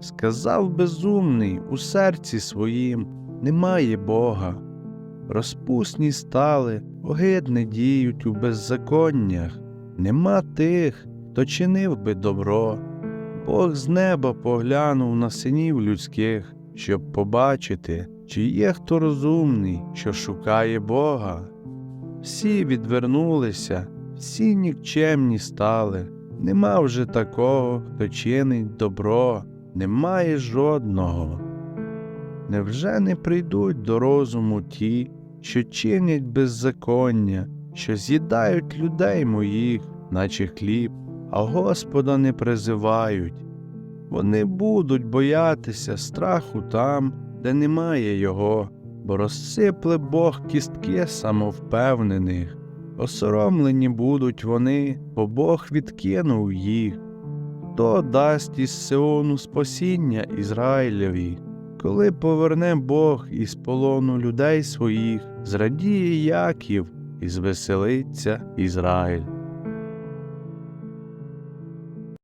сказав безумний у серці своїм немає Бога. Розпусні стали, огидне діють у беззаконнях, нема тих, хто чинив би добро. Бог з неба поглянув на синів людських, щоб побачити, чи є хто розумний, що шукає Бога. Всі відвернулися, всі нікчемні стали, нема вже такого, хто чинить добро, немає жодного. Невже не прийдуть до розуму ті, що чинять беззаконня, що з'їдають людей моїх, наче хліб, а Господа не призивають? Вони будуть боятися страху там, де немає його, бо розсипле Бог кістки самовпевнених. Осоромлені будуть вони, бо Бог відкинув їх. Хто дасть із Сеону спасіння Ізраїлеві? Коли поверне Бог із полону людей своїх, зрадіє Яків і звеселиться Ізраїль.